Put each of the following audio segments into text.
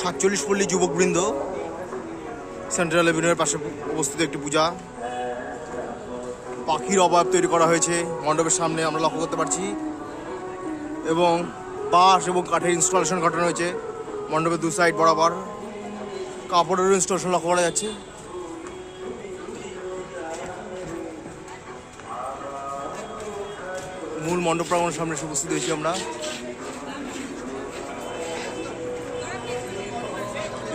সাতচল্লিশ পল্লী যুবকবৃন্দ। সেন্ট্রাল এভিনিউয়ের পাশে অবস্থিত একটি পূজা। পাখির অভাব তৈরি করা হয়েছে। মণ্ডপের সামনে আমরা লক্ষ্য করতে পারছি। এবং বাঁশ এবং কাঠের ইনস্টলেশন ঘটানো হয়েছে। মণ্ডপের দু সাইড বরাবর কাপড়ের ইনস্টলেশন লক্ষ্য করা যাচ্ছে। মূল মণ্ডপ প্রাঙ্গণের সামনে উপস্থিত হয়েছি আমরা।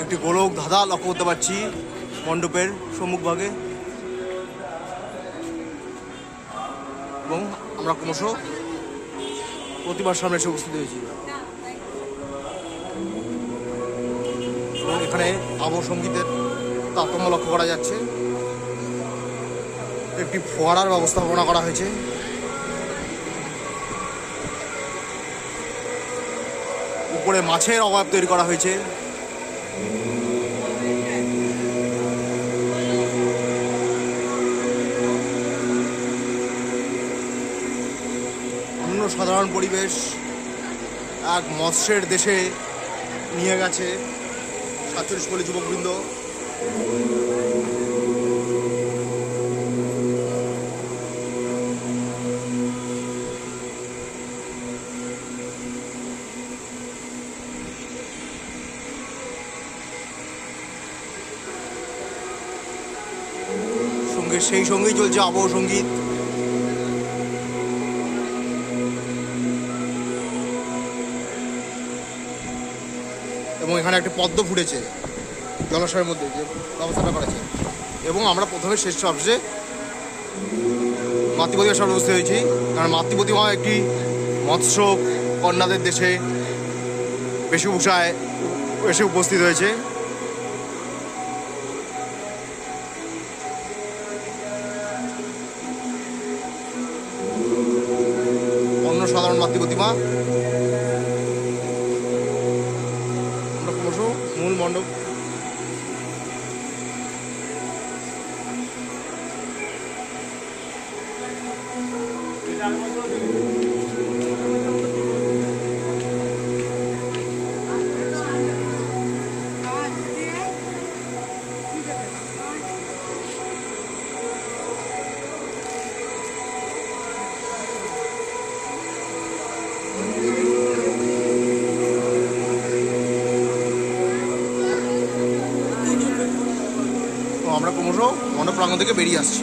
একটি গোলক ধাঁধা লক্ষ্য করতে পারছি মণ্ডপের সম্মুখভাগে এবং আমরা ক্রমশ প্রতিমার সামনে এসে উপস্থিত হয়েছি। এখানে আবহ সঙ্গীতের তারতম্য লক্ষ্য করা যাচ্ছে। একটি ফোয়ারার ব্যবস্থাপনা করা হয়েছে। উপরে মাছের অভাব তৈরি করা হয়েছে। অন্য সাধারণ পরিবেশ এক মৎস্যের দেশে নিয়ে গেছে সাতচল্লিশ কোটি যুবকবৃন্দ। সেই সঙ্গেই চলছে আবহ সংগীত। এবং এখানে একটা পদ্ম ফুটেছে, জলাশয়ের মধ্যে যে ব্যবস্থাটা করেছে। এবং আমরা প্রথমে শেষ সবচেয়ে মাতৃপ্রতিমার সামনে উপস্থিত হয়েছি। কারণ মাতৃপ্রতিমা একটি মৎস্য কন্যাদের দেশে বেশভূষায় এসে উপস্থিত হয়েছে। অন্য সাধারণ মাতৃপ্রতিমা আমরা মূল মণ্ডপ। তো আমরা ক্রমশ মণ্ডপ প্রাঙ্গণ থেকে বেরিয়ে আসছি।